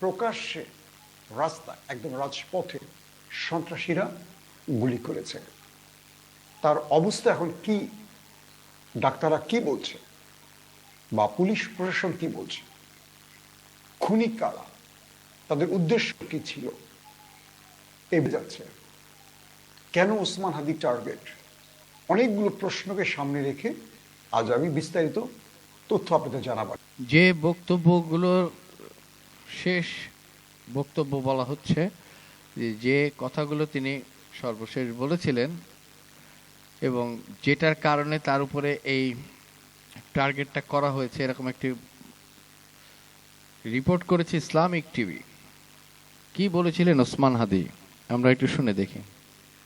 প্রকাশ্যে রাস্তা, একদম রাজপথে সন্ত্রাসীরা গুলি করেছে। তার অবস্থা এখন কি? ডাক্তাররা কি বলছে? বা পুলিশ প্রশাসন কি বলছে? খুনি কারা? তাদের উদ্দেশ্য কি ছিল? এবে যাচ্ছে। কেন ওসমান হাদি টার্গেট? অনেকগুলো প্রশ্নকে সামনে রেখে আজ আমি বিস্তারিত তথ্য আপনাদের জানাবার যে বক্তব্যগুলোর শেষ বক্তব্য বলা হচ্ছে যে যে কথাগুলো তিনি সর্বশেষ বলেছিলেন এবং যেটার কারণে তার উপরে এই টার্গেটটা করা হয়েছে, এরকম একটি রিপোর্ট করেছে ইসলামিক টিভি। কি বলেছিলেন ওসমান হাদি? আমরা একটু শুনে দেখি।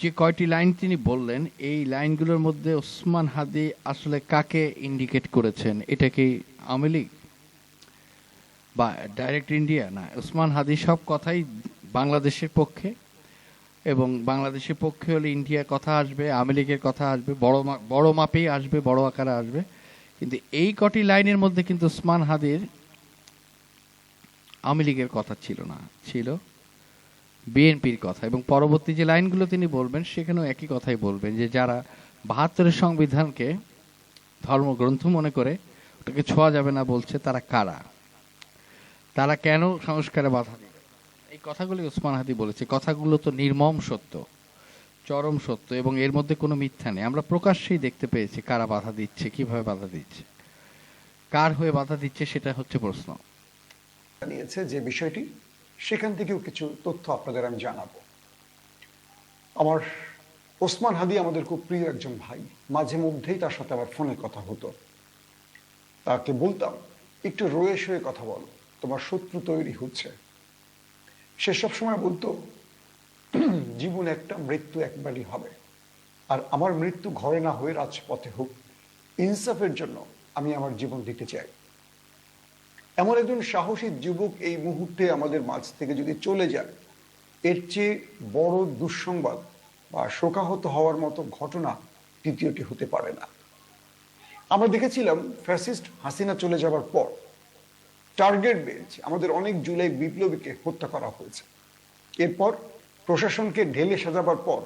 যে কয়টি লাইন তিনি বললেন, এই লাইনগুলোর মধ্যে ওসমান হাদি আসলে কাকে ইন্ডিকেট করেছেন? এটা কি আওয়ামী লীগ? বা ডাইরেক্ট ইন্ডিয়া না, ওসমান হাদি সব কথাই বাংলাদেশের পক্ষে। এবং বাংলাদেশের পক্ষে হলে ইন্ডিয়ার কথা আসবে, আওয়ামী লীগের কথা আসবে, বড় বড় মাপেই আসবে, বড় আকারে আসবে। কিন্তু এই কটি লাইনের মধ্যে কিন্তু ওসমান হাদির আওয়ামী লীগের কথা ছিল না। ছিল বিএনপির কথা। এবং পরবর্তী যে লাইনগুলো তিনি বলবেন, সেখানেও একই কথাই বলবেন যে যারা বাহাত্তরের সংবিধানকে ধর্মগ্রন্থ মনে করে, ওটাকে ছোঁয়া যাবে না বলছে তারা কারা? তারা কেন সংস্কারে বাধা দিবে এই কথাগুলি ওসমান হাদি বলেছে। কথাগুলো তো নির্মম সত্য, চরম সত্য, এবং এর মধ্যে কোনো মিথ্যা নেই। আমরা প্রকাশ্যেই দেখতে পেয়েছি কারা বাধা দিচ্ছে, কীভাবে বাধা দিচ্ছে। কার হয়ে বাধা দিচ্ছে, সেটা হচ্ছে প্রশ্ন। জানিয়েছে যে বিষয়টি সেখান থেকেও কিছু তথ্য আপনাদের আমি জানাব। আমার ওসমান হাদি আমাদের খুব প্রিয় একজন ভাই। মাঝে মধ্যেই তার সাথে আমার ফোনে কথা হতো। তাকে বলতাম, একটু রয়ে সয়ে কথা বলো, তোমার শত্রু তৈরি হচ্ছে। সে সব সময় বলতো জীবন একটা মৃত্যু একবারই হবে। আর আমার মৃত্যু ঘরে না হয়ে রাজপথে হোক। ইনসাফের জন্য আমি আমার জীবন দিতে চাই। এমন একজন সাহসী যুবক এই মুহূর্তে আমাদের মাঝ থেকে যদি চলে যায়, এর চেয়ে বড় দুঃসংবাদ বা শোকাহত হওয়ার মতো ঘটনা দ্বিতীয়টি হতে পারে না। আমরা দেখেছিলাম ফ্যাসিস্ট হাসিনা চলে যাবার পর টার্গেট বেঞ্চ, আমাদের অনেক জুলাই বিপ্লবীকে হত্যা করা হয়েছে। এরপর প্রশাসনকে ঢেলে সাজাবার পর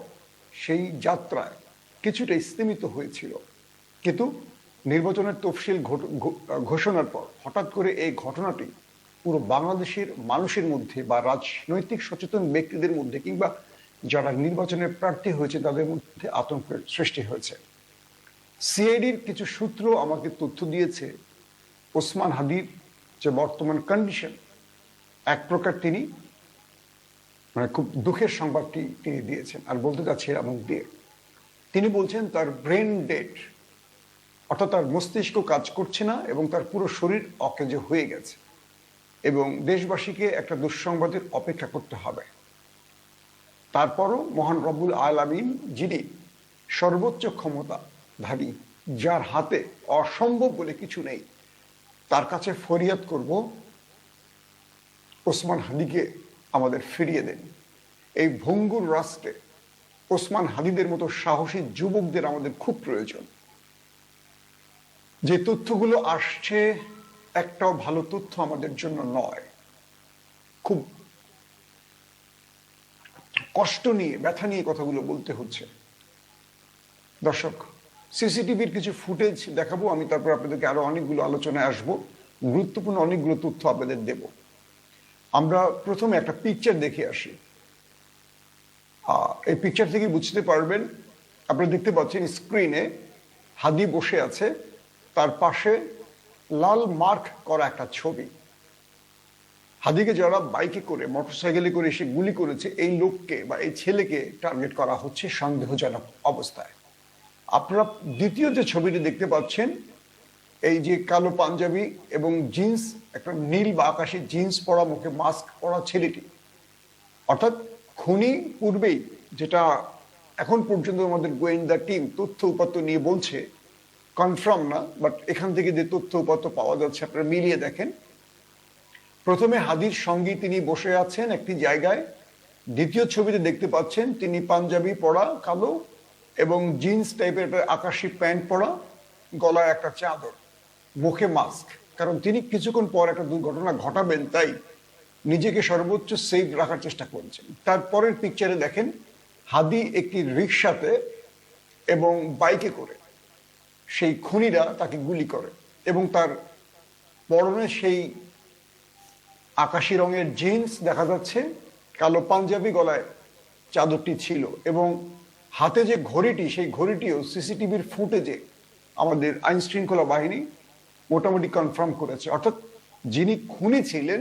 সেই যাত্রায় কিছুটা স্তীমিত হয়েছিল। কিন্তু নির্বাচনের তফসিল ঘোষণার পর হঠাৎ করে এই ঘটনাটি পুরো বাংলাদেশের মানুষের মধ্যে বা রাজনৈতিক সচেতন ব্যক্তিদের মধ্যে কিংবা যারা নির্বাচনের প্রার্থী হয়েছে তাদের মধ্যে আতঙ্কের সৃষ্টি হয়েছে। সিআইডির কিছু সূত্র আমাকে তথ্য দিয়েছে, ওসমান হাদির যে বর্তমান কন্ডিশন এক প্রকার তিনি মানে খুব দুঃখের সংবাদটি তিনি দিয়েছেন আর বলতে চাচ্ছি এমন দিয়ে। তিনি বলছেন তার ব্রেন ডেট অর্থাৎ তার মস্তিষ্ক কাজ করছে না এবং তার পুরো শরীর অকেজে হয়ে গেছে। এবং দেশবাসীকে একটা দুঃসংবাদের অপেক্ষা করতে হবে। তারপরও মহান রব্বুল আলামিন, যিনি সর্বোচ্চ ক্ষমতাধারী, যার হাতে অসম্ভব বলে কিছু নেই, তার কাছে ফরিয়াদ করব, ওসমান হাদিকে আমাদের ফিরিয়ে দেন। এই ভঙ্গুর রাষ্ট্রে ওসমান হাদিদের মতো সাহসী যুবকদের আমাদের খুব প্রয়োজন। যে তথ্যগুলো আসছে একটাও ভালো তথ্য আমাদের জন্য নয়। খুব কষ্ট নিয়ে, ব্যথা নিয়ে কথাগুলো বলতে হচ্ছে। দর্শক, সিসিটিভির কিছু ফুটেজ দেখাবো, আমি তারপর আপনাদেরকে আরও অনেকগুলো আলোচনায় আসব। গুরুত্বপূর্ণ অনেকগুলো তথ্য আপনাদের দেব। আমরা প্রথমে একটা পিকচার দেখে আসি। এই পিকচার থেকে বুঝতে পারবেন, আপনারা দেখতে পাচ্ছেন স্ক্রিনে হাদি বসে আছে। তার পাশে লাল মার্ক করা একটা ছবি। হাদিকে যারা বাইকে করে, মোটরসাইকেলে করে এসে গুলি করেছে, এই লোককে বা এই ছেলেকে টার্গেট করা হচ্ছে সন্দেহজনক অবস্থায়। আপনারা দ্বিতীয় যে ছবিটি দেখতে পাচ্ছেন, এই যে কালো পাঞ্জাবি এবং জিন্স, একটা নীল বা আকাশি জিন্স পরা মুখে মাস্ক পরা ছেলেটি। অর্থাৎ খুনি পূর্বেই যেটা এখন পর্যন্ত আমাদের গোয়েন্দা টিম তথ্য উপাত্ত নিয়ে বলছে কনফার্ম না বাট এখান থেকে যে তথ্য উপাত্ত পাওয়া যাচ্ছে, আপনারা মিলিয়ে দেখেন। প্রথমে হাদির সঙ্গী তিনি বসে আছেন একটি জায়গায়। দ্বিতীয় ছবিতে দেখতে পাচ্ছেন তিনি পাঞ্জাবি পরা, কালো, এবং জিন্স টাইপের একটা আকাশি প্যান্ট পরা, গলায় একটা চাদর, মুখে মাস্ক কারণ তিনি কিছুক্ষণ পর একটা দুর্ঘটনা ঘটাবেন, তাই নিজেকে সর্বোচ্চ সেফ রাখার চেষ্টা করছেন। তারপরের পিকচারে দেখেন, হাদি একটি রিক্সাতে এবং বাইকে করে। সেই খুনিরা তাকে গুলি করে এবং তার পরনে সেই আকাশি রঙের জিন্স দেখা যাচ্ছে, কালো পাঞ্জাবি গলায় চাদরটি ছিল এবং হাতে যে ঘড়িটি, সেই ঘড়িটিও সিসিটিভির ফুটেজে আমাদের আইন শৃঙ্খলা বাহিনী মোটামুটি কনফার্ম করেছে। অর্থাৎ যিনি খুনি ছিলেন,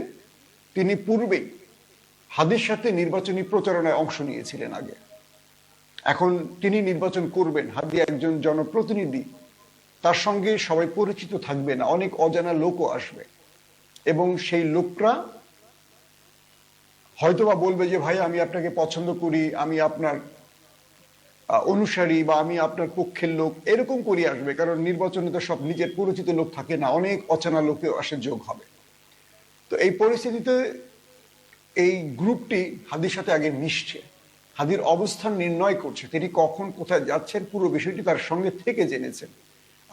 তিনি পূর্বেই হাদির সাথে নির্বাচনী প্রচারণায় অংশ নিয়েছিলেন আগে। এখন তিনি নির্বাচন করবেন। হাদি একজন জনপ্রতিনিধি তার সঙ্গে সবাই পরিচিত থাকবে না, অনেক অজানা লোকও আসবে। এবং সেই লোকরা হয়তোবা বলবে যে, ভাই, আমি আপনাকে পছন্দ করি, আমি আপনার অনুসারী বা আমি আপনার পক্ষের লোক। এরকম করে আসবে, কারণ নির্বাচনে তো সব নিজের পরিচিত লোক থাকে না, অনেক অচেনা লোকেও আসে, যোগ হবে। তো এই পরিস্থিতিতে এই গ্রুপটি হাদির সাথে আগে মিশছে। হাদির অবস্থান নির্ণয় করছে, তিনি কখন কোথায় যাচ্ছেন, পুরো বিষয়টি তার সঙ্গে থেকে জেনেছেন।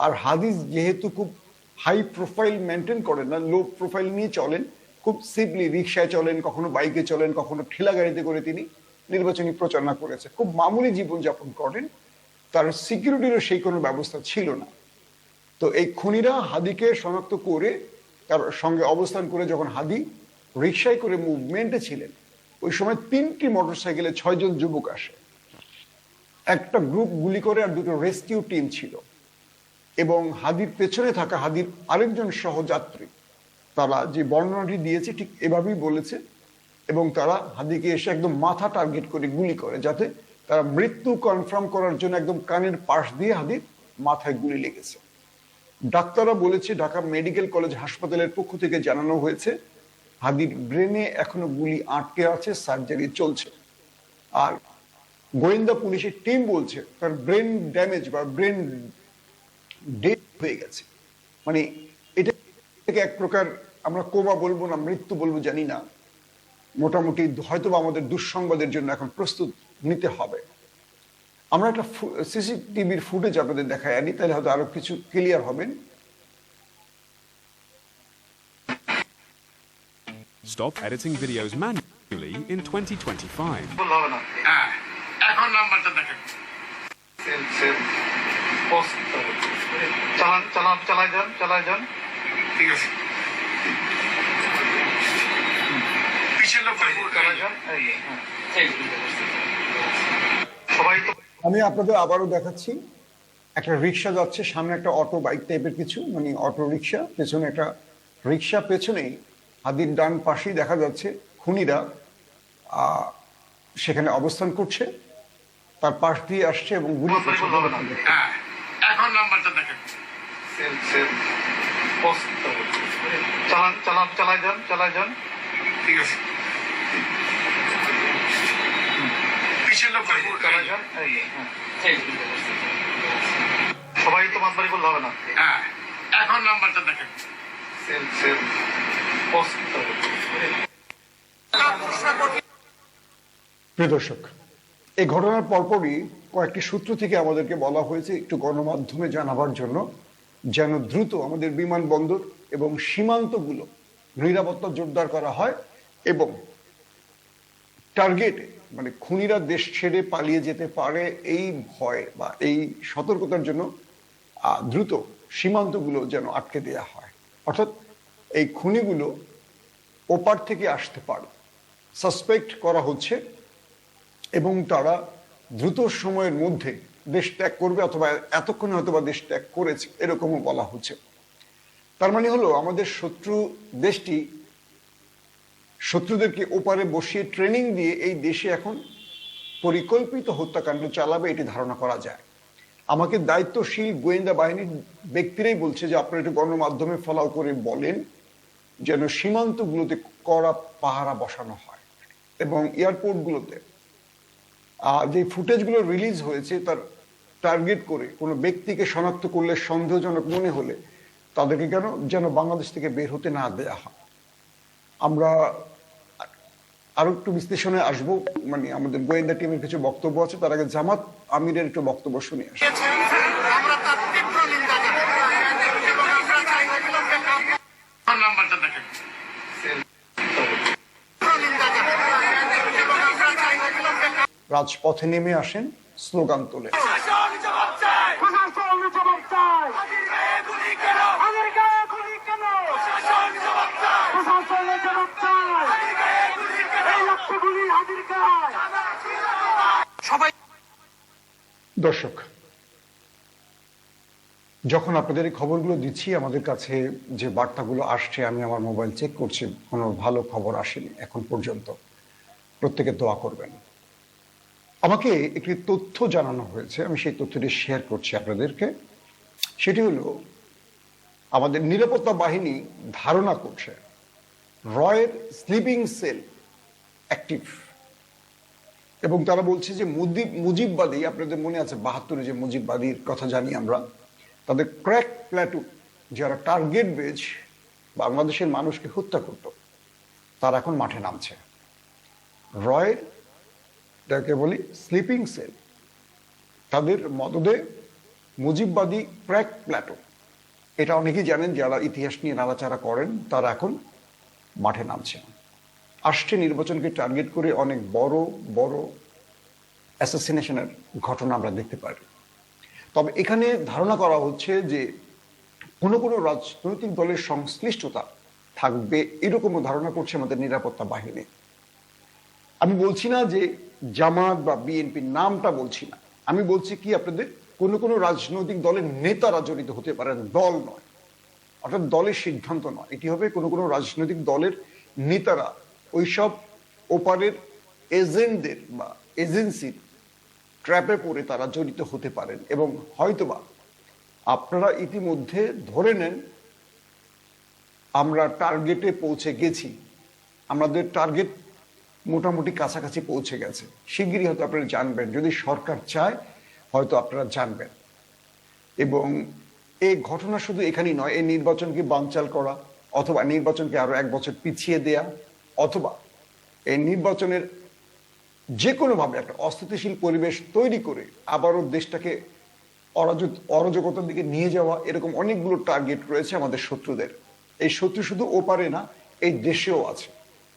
আর হাদিস যেহেতু খুব হাই প্রোফাইল মেনটেন করেন না লো প্রোফাইল নিয়ে চলেন, খুব সিম্পলি রিক্সায় চলেন, কখনো বাইকে চলেন, কখনো ঠেলা গাড়িতে করে তিনি নির্বাচনী প্রচারণা করেছে। খুব মামুলি জীবনযাপন করেন, তার সিকিউরিটিরও সেই কোনো ব্যবস্থা ছিল না। তো এই খুনিরা হাদিকে শনাক্ত করে তার সঙ্গে অবস্থান করে যখন হাদি রিক্সায় করে মুভমেন্টে ছিলেন, ওই সময় তিনটি মোটরসাইকেলে ছয়জন যুবক আসে। একটা গ্রুপ গুলি করে আর দুটো রেস্কিউ টিম ছিল। এবং হাদির পেছনে থাকা হাদির আরেকজন সহযাত্রী, তারা যে বর্ণনাটি দিয়েছে ঠিক এভাবেই বলেছে এবং তারা হাদিকে এসে একদম মাথা টার্গেট করে গুলি করে যাতে তারা মৃত্যু কনফার্ম করার জন্য একদম কানের পাশ দিয়ে হাদির মাথায় গুলি লেগেছে। ডাক্তাররা বলেছে, ঢাকা মেডিকেল কলেজ হাসপাতালের পক্ষ থেকে জানানো হয়েছে, হাদির ব্রেনে এখনও গুলি আটকে আছে সার্জারি চলছে। আর গোয়েন্দা পুলিশের টিম বলছে, তার ব্রেন ড্যামেজ বা ব্রেন ডেড হয়ে গেছে। মানে এটা থেকে এক প্রকার আমরা কোমা বলব না মৃত্যু বলব জানি না। মোটামুটি হয়তো আমাদের দুঃসংবাদের জন্য এখন প্রস্তুত নিতে হবে। আমরা একটা সিসিটিভির ফুটেজ আপনাদের দেখায় আনি তাহলে হয়তো আরও কিছু ক্লিয়ার হবেন। Stop editing videos manually in 2025. ভুল হবে না। হ্যাঁ এখন নাম্বারটা দেখেন। সেম সেম পোস্ট চালান চালান যান যান। ঠিক আছে। আমি আপনাদের আবারও দেখাচ্ছি একটা রিক্সা যাচ্ছে সামনে একটা অটো বাইক টাইপের কিছু মানে অটো রিক্সা পেছনে একটা রিক্সা পেছনেই হাদির ডান পাশেই দেখা যাচ্ছে খুনিরা আহ, সেখানে অবস্থান করছে তার পাশ দিয়ে আসছে এবং গুলি এখন নাম্বারটা দেখেন। চালান চালান চালাই যান চালাই যান। ঠিক আছে। সবাই তো মাতবাড়ি বললে হবে না। হ্যাঁ এখন নাম্বারটা দেখেন। প্রিয় দর্শক এই ঘটনার পরপরই কয়েকটি সূত্র থেকে আমাদেরকে বলা হয়েছে একটু গণমাধ্যমে জানাবার জন্য, যেন দ্রুত আমাদের বিমানবন্দর এবং সীমান্তগুলো নিরাপত্তা জোরদার করা হয় এবং টার্গেটে মানে খুনিরা দেশ ছেড়ে পালিয়ে যেতে পারে এই ভয় বা এই সতর্কতার জন্য দ্রুত সীমান্তগুলো যেন আটকে দেয়া হয়। অর্থাৎ এই খুনিগুলো ওপার থেকে আসতে পারে। সাসপেক্ট করা হচ্ছে এবং তারা দ্রুত সময়ের মধ্যে দেশ ত্যাগ করবে অথবা এতক্ষণে হয়তো বা দেশ ত্যাগ করেছে, এরকমও বলা হচ্ছে। তার মানে হলো, আমাদের শত্রু দেশটি শত্রুদেরকে ওপারে বসিয়ে ট্রেনিং দিয়ে এই দেশে এখন পরিকল্পিত হত্যাকাণ্ড চালাবে এটি ধারণা করা যায়। আমাকে দায়িত্বশীল গোয়েন্দা বাহিনীর ব্যক্তিরাই বলছে যে, আপনারা একটু গণমাধ্যমে ফলাও করে বলেন যেন সীমান্তগুলোতে কড়া পাহারা বসানো হয় এবং এয়ারপোর্টগুলোতে যে ফুটেজগুলো রিলিজ হয়েছে তার টার্গেট করে কোনো ব্যক্তিকে শনাক্ত করলে সন্দেহজনক মনে হলে তাদেরকে কেন, যেন বাংলাদেশ থেকে বের হতে না দেয়া হয়। আমরা আরও একটু বিশ্লেষণে আসব মানে আমাদের গোয়েন্দা টিমের কিছু বক্তব্য আছে, তার আগে জামাত আমিরের একটু বক্তব্য শুনে আসি আমরা তার তীব্র নিন্দা জানাই এবং আমরা চাই অবিলম্বে কাম- ফোন নাম্বারটা দেখেন তীব্র নিন্দা জানাই এবং আমরা চাই অবিলম্বে কাম- রাজপথে নেমে আসেন স্লোগান তোলে প্রশাসন জবাব চায় প্রশাসন জবাব চায় আমাদের গায়ে গুলি কেন প্রশাসন জবাব চায় প্রশাসনের জবাব চায় এই নেমে আসেন গায় সবাই দর্শক, যখন আপনাদের এই খবরগুলো দিচ্ছি, আমাদের কাছে যে বার্তাগুলো আসছে, আমি আমার মোবাইল চেক করছি, কোনো ভালো খবর আসেনি এখন পর্যন্ত। প্রত্যেকে দোয়া করবেন। আমাকে একটি তথ্য জানানো হয়েছে, আমি সেই তথ্যটি শেয়ার করছি আপনাদেরকে। সেটি হলো, আমাদের নিরাপত্তা বাহিনী ধারণা করছে, রয়ের স্লিপিং সেল অ্যাক্টিভ এবং তারা বলছে যে মুজিব মুজিববাদী, আপনাদের মনে আছে বাহাত্তরে যে মুজিববাদীর কথা জানি আমরা, তাদের ক্র্যাক প্ল্যাটু যারা টার্গেট বেজ বাংলাদেশের মানুষকে হত্যা করত, তারা এখন মাঠে নামছে। রয়ের যাকে বলি স্লিপিং সেল তাদের মদদে মুজিববাদী ক্র্যাক প্ল্যাটো। এটা অনেকেই জানেন যারা ইতিহাস নিয়ে নাড়াচাড়া করেন, তারা এখন মাঠে নামছেন। আসছে নির্বাচনকে টার্গেট করে অনেক বড় বড় অ্যাসাসিনেশনের ঘটনা আমরা দেখতে পারি তবে এখানে ধারণা করা হচ্ছে যে কোনো কোনো রাজনৈতিক দলের সংশ্লিষ্টতা থাকবে, এরকমও ধারণা করছে আমাদের নিরাপত্তা বাহিনী। আমি বলছি না যে জামাত বা বিএনপির নামটা বলছি না। আমি বলছি কি আপনাদের, কোনো কোনো রাজনৈতিক দলের নেতারা জড়িত হতে পারেন দল নয়। অর্থাৎ দলের সিদ্ধান্ত নয়। এটি হবে কোনো কোনো রাজনৈতিক দলের নেতারা ওইসব ওপারের এজেন্টদের বা এজেন্সির ট্র্যাপে পড়ে তারা জড়িত হতে পারেন এবং হয়তোবা আপনারা ইতিমধ্যে ধরে নেন আমরা টার্গেটে পৌঁছে গেছি। আমাদের টার্গেট মোটামুটি কাছাকাছি পৌঁছে গেছে। শিগগিরই হয়তো আপনারা জানবেন। যদি সরকার চায়, হয়তো আপনারা জানবেন। এবং এই ঘটনা শুধু এখানেই নয়, এই নির্বাচনকে বানচাল করা, অথবা নির্বাচনকে আরও এক বছর পিছিয়ে দেয়া, অথবা এই নির্বাচনের যে কোনোভাবে একটা অস্থিতিশীল পরিবেশ তৈরি করে আবারও দেশটাকে অরাজক, অরাজকতার দিকে নিয়ে যাওয়া, এরকম অনেকগুলো টার্গেট রয়েছে আমাদের শত্রুদের। এই শত্রু শুধু ওপারে না, এই দেশেও আছে।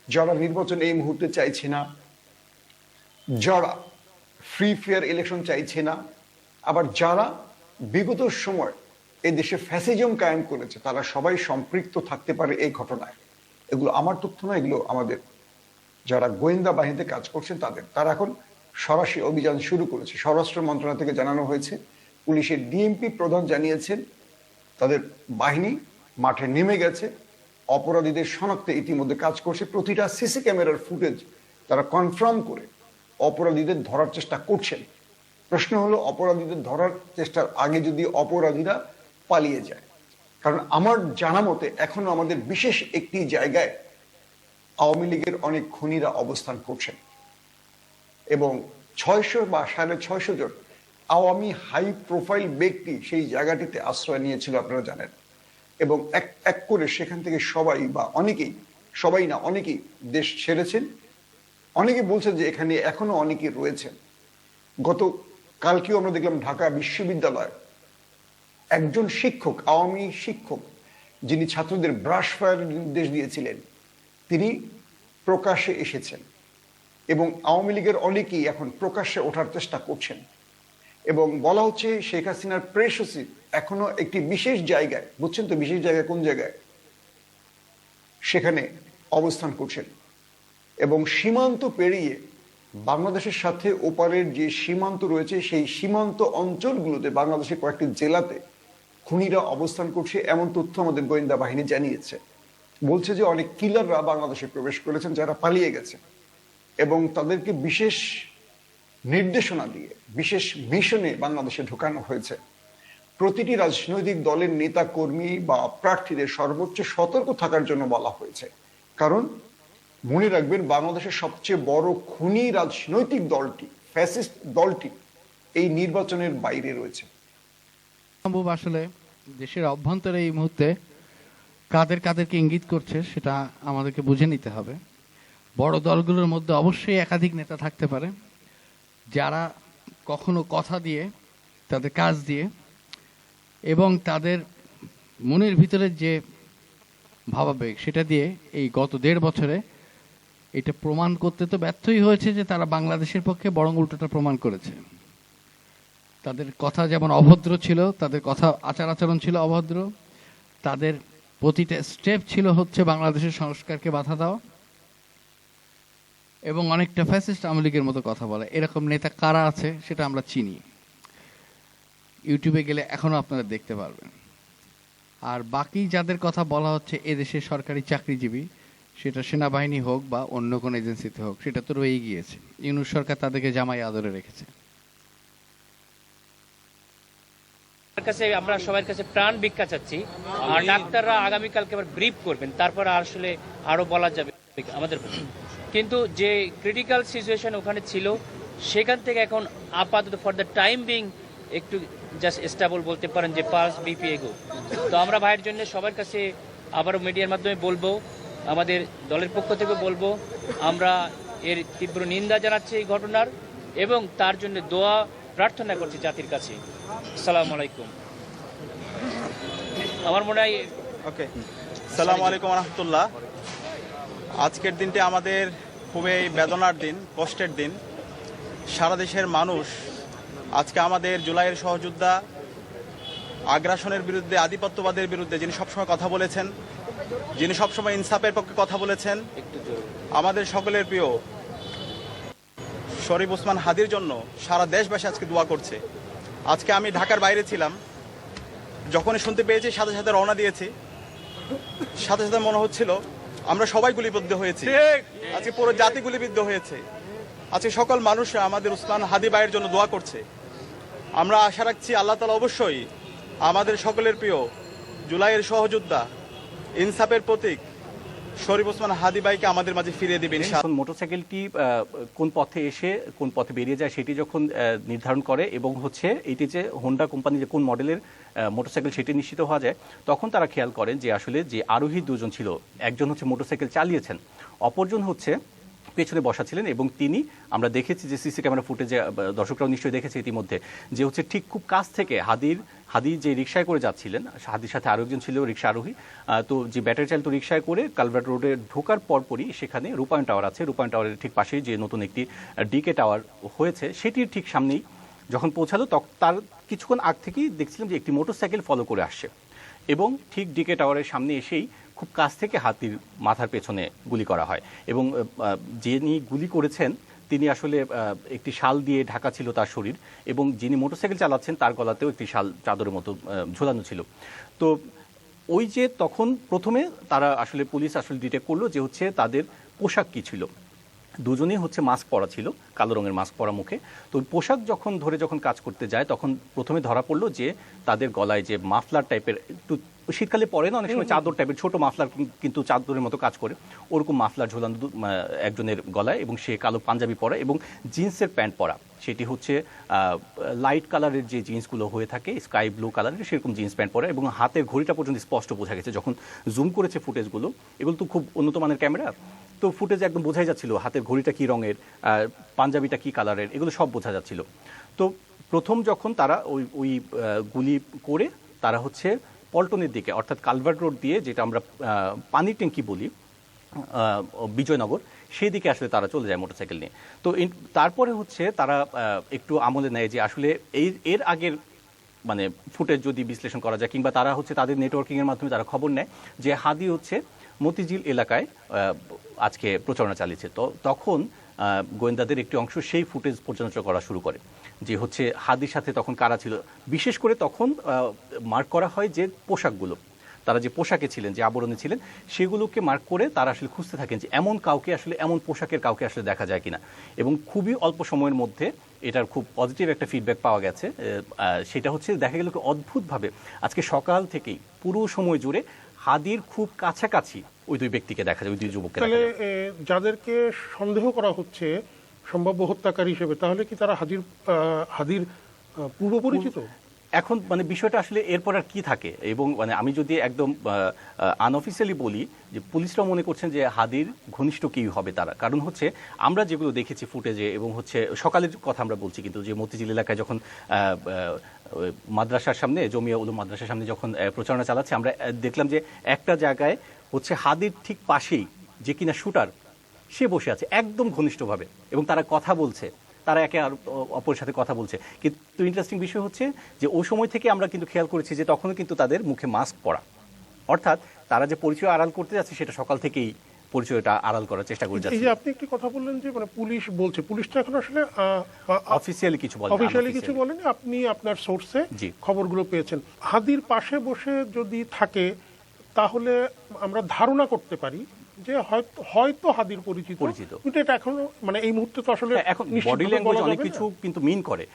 যারা নির্বাচন এই মুহূর্তে চাইছে না, যারা ফ্রি ফেয়ার ইলেকশন চাইছে না, আবার যারা বিগত সময় এই দেশে ফ্যাসিজম কায়েম করেছে, তারা সবাই সম্পৃক্ত থাকতে পারে এই ঘটনায়। এগুলো আমার তথ্য নয় এগুলো আমাদের যারা গোয়েন্দা বাহিনীতে কাজ করছেন তাদের। তারা এখন সরাসরি অভিযান শুরু করেছে। স্বরাষ্ট্র মন্ত্রণালয় থেকে জানানো হয়েছে, পুলিশের ডিএমপি প্রধান জানিয়েছেন, তাদের বাহিনী মাঠে নেমে গেছে অপরাধীদের শনাক্তে ইতিমধ্যে কাজ করছে প্রতিটা সিসি ক্যামেরার ফুটেজ তারা কনফার্ম করে। অপরাধীদের ধরার চেষ্টা করছেন। প্রশ্ন হলো, অপরাধীদের ধরার চেষ্টার আগে যদি অপরাধীরা পালিয়ে যায়। কারণ আমার জানা মতে এখনও আমাদের বিশেষ একটি জায়গায় আওয়ামী লীগের অনেক খুনিরা অবস্থান করছেন। এবং ছয়শো বা সাড়ে ছয়শো জন আওয়ামী হাই প্রোফাইল ব্যক্তি সেই জায়গাটিতে আশ্রয় নিয়েছিল, আপনারা জানেন। এবং এক এক করে সেখান থেকে সবাই বা অনেকেই, সবাই না, অনেকেই দেশ ছেড়েছেন। অনেকে বলছেন যে এখানে এখনও অনেকেই রয়েছেন। গত, কালকেও আমরা দেখলাম ঢাকা বিশ্ববিদ্যালয় একজন শিক্ষক, আওয়ামী শিক্ষক, যিনি ছাত্রদের ব্রাশ ফায়ারের নির্দেশ দিয়েছিলেন, তিনি প্রকাশ্যে এসেছেন এবং আওয়ামী লীগের অনেকেই এখন প্রকাশ্যে ওঠার চেষ্টা করছেন। এবং বলা হচ্ছে শেখ হাসিনার প্রেস সচিব এখনও একটি বিশেষ জায়গায়, বুঝছেন তো বিশেষ জায়গায় কোন জায়গায়? সেখানে অবস্থান করছেন। এবং সীমান্ত পেরিয়ে বাংলাদেশের সাথে ওপারের যে সীমান্ত রয়েছে, সেই সীমান্ত অঞ্চলগুলোতে বাংলাদেশের কয়েকটি জেলাতে খুনিরা অবস্থান করছে, এমন তথ্য আমাদের গোয়েন্দা বাহিনী জানিয়েছে। বলছে যে অনেক কিলাররা বাংলাদেশে প্রবেশ করেছেন, যারা পালিয়ে গেছে। এবং তাদেরকে বিশেষ নির্দেশনা দিয়ে, বিশেষ মিশনে বাংলাদেশে ঢোকানো হয়েছে। প্রতিটি রাজনৈতিক দলের নেতা কর্মী বা প্রার্থীদের সর্বোচ্চ সতর্ক থাকার জন্য বলা হয়েছে। কারণ, মনে রাখবেন, বাংলাদেশের সবচেয়ে বড় খুনি রাজনৈতিক দলটি, ফ্যাসিস্ট দলটি, এই নির্বাচনের বাইরে রয়েছে। সম্ভব আসলে দেশের অভ্যন্তরে এই মুহূর্তে কাদের কাদেরকে ইঙ্গিত করছে সেটা আমাদেরকে বুঝে নিতে হবে। বড় দলগুলোর মধ্যে অবশ্যই একাধিক নেতা থাকতে পারে। যারা কখনো কথা দিয়ে, তাদের কাজ দিয়ে এবং তাদের মনের ভিতরে যে ভাবাবেগ, সেটা দিয়ে এই গত দেড় বছরে এটা প্রমাণ করতে তো ব্যর্থই হয়েছে যে তারা বাংলাদেশের পক্ষে বরং উল্টোটা প্রমাণ করেছে। তাদের কথা যেমন অভদ্র ছিল, তাদের কথা আচার আচরণ ছিল অভদ্র, তাদের প্রতিটা স্টেপ ছিল হচ্ছে বাংলাদেশের সংস্কারকে বাধা দেওয়া। এবং অনেকটা ফ্যাসিস্ট আওয়ামী লীগের মতো কথা বলে। এরকম নেতা কারা আছে সেটা আমরা চিনি। ইউটিউবে গেলে এখনও আপনারা দেখতে পারবেন। আর বাকি যাদের কথা বলা হচ্ছে এদেশের সরকারি চাকরিজীবী, সেটা সেনাবাহিনী হোক বা অন্য কোনো এজেন্সিতে হোক, সেটা তো রয়েই গিয়েছে। ইউনুস সরকার তাদেরকে জামাই আদরে রেখেছে। কাছে, আমরা সবার কাছে প্রাণ ভিক্ষা চাচ্ছি। আর ডাক্তাররা আগামীকালকে আবার ব্রিফ করবেন। তারপর আসলে আরও বলা যাবে আমাদের কিন্তু যে ক্রিটিক্যাল সিচুয়েশন ওখানে ছিল, সেখান থেকে এখন আপাতত ফর দ্য টাইম বিং একটু জাস্ট স্টেবল বলতে পারেন যে পাস বিপি এগো। তো আমরা ভাইয়ের জন্য সবার কাছে আবারও মিডিয়ার মাধ্যমে বলব, আমাদের দলের পক্ষ থেকে বলব, আমরা এর তীব্র নিন্দা জানাচ্ছি এই ঘটনার এবং তার জন্য দোয়া প্রার্থনা করছি জাতির কাছে। আসসালামু আলাইকুম। আমার মনে হয় ওকে সালাম আলাইকুম রহমতুল্লাহ। আজকের দিনটি আমাদের খুবই বেদনার দিন, কষ্টের দিন। সারা দেশের মানুষ আজকে আমাদের জুলাইয়ের সহযোদ্ধা আগ্রাসনের বিরুদ্ধে, আধিপত্যবাদের বিরুদ্ধে যিনি সবসময় কথা বলেছেন, যিনি সবসময় ইনসাফের পক্ষে কথা বলেছেন, আমাদের সকলের প্রিয় শরীফ ওসমান হাদির জন্য সারা দেশবাসী আজকে দোয়া করছে। আজকে আমি ঢাকার বাইরে ছিলাম, যখনই শুনতে পেয়েছি, সাথে সাথে রওনা দিয়েছি। সাথে সাথে মনে হচ্ছিল আমরা সবাই গুলিবিদ্ধ হয়েছি। আজকে পুরো জাতি গুলিবিদ্ধ হয়েছে। আজকে সকল মানুষ আমাদের উসমান হাদি ভাইয়ের জন্য দোয়া করছে। আমরা আশা রাখছি আল্লাহ তালা অবশ্যই আমাদের সকলের প্রিয় জুলাইয়ের সহযোদ্ধা ইনসাফের প্রতীক শরীফ ওসমান হাদি ভাইকে আমাদের মাঝে ফিরিয়ে দিবেন এখন মোটরসাইকেলটি কোন পথে এসে কোন পথে বেরিয়ে যায় সেটি যখন নির্ধারণ করে এবং হচ্ছে এটি যে হোন্ডা কোম্পানি যে কোন মডেলের মোটরসাইকেল সেটি নিশ্চিত হওয়া যায় তখন তারা খেয়াল করেন যে আসলে যে আরোহী দুজন ছিল একজন হচ্ছে মোটরসাইকেল চালিয়েছেন অপরজন হচ্ছে পেছনে বসা ছিলেন এবং তিনি, আমরা দেখেছি যে সিসি ক্যামেরা ফুটেজে দর্শকরাও নিশ্চয়ই দেখেছে ইতিমধ্যে, যে হচ্ছে ঠিক খুব কাছ থেকে হাদির, হাদি যে রিক্সায় করে যাচ্ছিলেন, হাদির সাথে আরও একজন ছিল রিক্সা আরোহী তো যে ব্যাটারি চালিত রিক্সায় করে কালভার্ট রোডে ঢোকার পরপরই সেখানে রূপায়ণ টাওয়ার আছে, রূপায়ণ টাওয়ারের ঠিক পাশেই যে নতুন একটি ডিকে টাওয়ার হয়েছে, সেটির ঠিক সামনেই যখন পৌঁছালো তখন তার কিছুক্ষণ আগ থেকেই দেখছিলাম যে একটি মোটরসাইকেল ফলো করে আসছে এবং ঠিক ডিকে টাওয়ারের সামনে এসেই খুব কাছ থেকে হাতির মাথার পেছনে গুলি করা হয়। এবং যিনি গুলি করেছেন, তিনি আসলে একটি শাল দিয়ে ঢাকা ছিল তার শরীর এবং যিনি মোটরসাইকেল চালাচ্ছেন, তার গলাতেও একটি শাল চাদরের মতো ঝোলানো ছিল। তো ওই যে তখন প্রথমে তারা আসলে পুলিশ আসলে ডিটেক্ট করল যে হচ্ছে তাদের পোশাক কী ছিল। দুজনেই হচ্ছে মাস্ক পরা ছিল কালো রঙের মাস্ক পরা মুখে। তো পোশাক যখন ধরে যখন কাজ করতে যায় তখন প্রথমে ধরা পড়ল যে তাদের গলায় যে মাফলার টাইপের একটু শীতকালে পরে না অনেক সময় চাদর টাইপের ছোট মাফলার কিন্তু চাদরের মতো কাজ করে। ওরকম মাফলার ঝোলানো একজনের গলায় এবং সে কালো পাঞ্জাবি পরা এবং জিন্সের প্যান্ট পরা। সেটি হচ্ছে লাইট কালারের যে জিন্সগুলো হয়ে থাকে স্কাই ব্লু কালারের সেরকম জিন্স প্যান্ট পরা এবং হাতের ঘড়িটা পর্যন্ত স্পষ্ট বোঝা গেছে। যখন জুম করেছে ফুটেজগুলো এগুলো তো খুব উন্নত মানের ক্যামেরা তো ফুটেজে একদম বোঝাই যাচ্ছিল হাতের ঘড়িটা কি রঙের পাঞ্জাবিটা কি কালারের, এগুলো সব বোঝা যাচ্ছিল। তো প্রথম যখন তারা ওই ওই গুলি করে তারা হচ্ছে পল্টনের দিকে, অর্থাৎ কালভার্ট রোড দিয়ে যেটা আমরা পানির ট্যাঙ্কি বলি বিজয়নগর সেই দিকে আসলে তারা চলে যায় মোটরসাইকেল নিয়ে। তো তারপরে হচ্ছে তারা একটু আমলে নেয় যে আসলে এই, এর আগের মানে ফুটেজ যদি বিশ্লেষণ করা যায়, কিংবা তারা হচ্ছে তাদের নেটওয়ার্কিংয়ের মাধ্যমে তারা খবর নেয় যে হাদি হচ্ছে মতিঝিল এলাকায় আজকে প্রচারণা চালিয়েছে। তো তখন গোয়েন্দাদের একটি অংশ সেই ফুটেজ পর্যালোচনা করা শুরু করে যে হচ্ছে হাদির সাথে তখন কারা ছিল। বিশেষ করে তখন মার্ক করা হয় যে পোশাকগুলো। তারা যে পোশাকে ছিলেন, যে আবরণে ছিলেন, সেগুলোকে মার্ক করে তারা আসলে খুঁজতে থাকেন যে এমন কাউকে আসলে, এমন পোশাকের কাউকে আসলে দেখা যায় কিনা। এবং খুবই অল্প সময়ের মধ্যে এটার খুব পজিটিভ একটা ফিডব্যাক পাওয়া গেছে। সেটা হচ্ছে দেখা গেল অদ্ভুতভাবে আজকে সকাল থেকেই পুরো সময় জুড়ে হাদির খুব কাছাকাছি ওই দুই ব্যক্তিকে দেখা যায় ওই দুই যুবককে তাহলে যাদেরকে সন্দেহ করা হচ্ছে সম্ভাব্য হত্যাকারী হিসেবে তাহলে কি তারা হাদির হাদির পূর্ব পরিচিত এখন মানে বিষয়টা আসলে এরপর আর কি থাকে? এবং মানে আমি যদি একদম আনঅফিসিয়ালি বলি যে পুলিশরা মনে করছেন যে হাদির ঘনিষ্ঠ কি হবে তারা। কারণ হচ্ছে আমরা যেগুলো দেখেছি ফুটেজে এবং হচ্ছে সকালের কথা আমরা বলছি কিন্তু যে মতিঝিল এলাকায় যখন মাদ্রাসার সামনে, জমিয়া উলুম মাদ্রাসার সামনে যখন প্রচারণা চালাচ্ছে, আমরা দেখলাম যে একটা জায়গায় হচ্ছে হাদির ঠিক পাশেই যে কিনা শুটার, সে বসে আছে একদম ঘনিষ্ঠভাবে এবং তারা কথা বলছে। তারা একে আর অপরের সাথে কথা বলছে। কিন্তু ইন্টারেস্টিং বিষয় হচ্ছে যে ওই সময় থেকে আমরা কিন্তু খেয়াল করেছি যে তখনও কিন্তু তাদের মুখে মাস্ক পরা। অর্থাৎ তারা যে পরিচয় আড়াল করতে যাচ্ছে সেটা সকাল থেকেই পরিচয়টা আড়াল করার চেষ্টা করে এই যাচ্ছে। যে আপনি একটি কথা বললেন যে মানে পুলিশ বলছে। পুলিশটা এখন আসলে অফিসিয়ালি কিছু বলে অফিসিয়ালি কিছু বলেনি। আপনি আপনার সোর্সে। খবরগুলো পেয়েছেন। হাদির পাশে বসে যদি থাকে তাহলে আমরা ধারণা করতে পারি যে হয়তো হাদির পরিচিত পরিচিত। কিন্তু এটা এখনও মানে এই মুহূর্তে তো আসলে হ্যাঁ, এখন বডি ল্যাঙ্গুয়েজ অনেক কিছু কিন্তু মিন করে।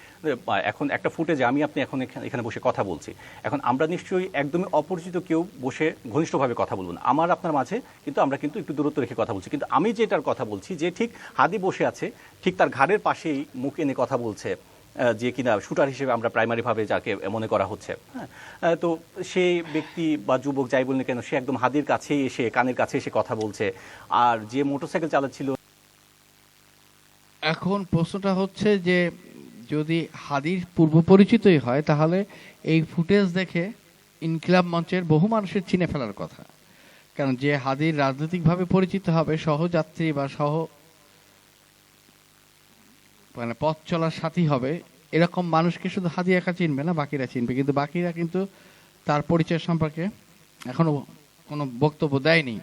এখন একটা ফুটেজে আমি আপনি এখন এখানে- বসে কথা বলছি। এখন আমরা নিশ্চয়ই একদমই অপরিচিত কেউ বসে ঘনিষ্ঠভাবে কথা বলব না। আমার আপনার মাঝে কিন্তু আমরা কিন্তু একটু দূরত্ব রেখে কথা বলছি। কিন্তু আমি যেটার কথা বলছি যে ঠিক হাদি বসে আছে ঠিক তার ঘাড়ের পাশেই মুখ এনে কথা বলছে যে কিনা শুটার হিসেবে আমরা প্রাইমারি ভাবে যাকে মনে করা হচ্ছে। হ্যাঁ তো সেই ব্যক্তি বা যুবক যাই বলুন না কেন, সে একদম হাদির কাছেই এসে, কানের কাছে এসে কথা বলছে। আর যে মোটরসাইকেল চালাচ্ছিল এখন প্রশ্নটা হচ্ছে যে, যদি হাদির পূর্ব পরিচিতই হয়, তাহলে এই ফুটেজ দেখে ইনকিলাব মঞ্চের বহু মানুষের চিনে ফেলার কথা। কারণ যে হাদির রাজনৈতিকভাবে পরিচিত হবে, সহযাত্রী বা সহ মানে পথ চলার সাথী হবে। এরকম মানুষকে শুধু হাদি একা চিনবে না, বাকিরা চিনবে। কিন্তু বাকিরা কিন্তু তার পরিচয় সম্পর্কে এখনও কোনো বক্তব্য দেয়নি।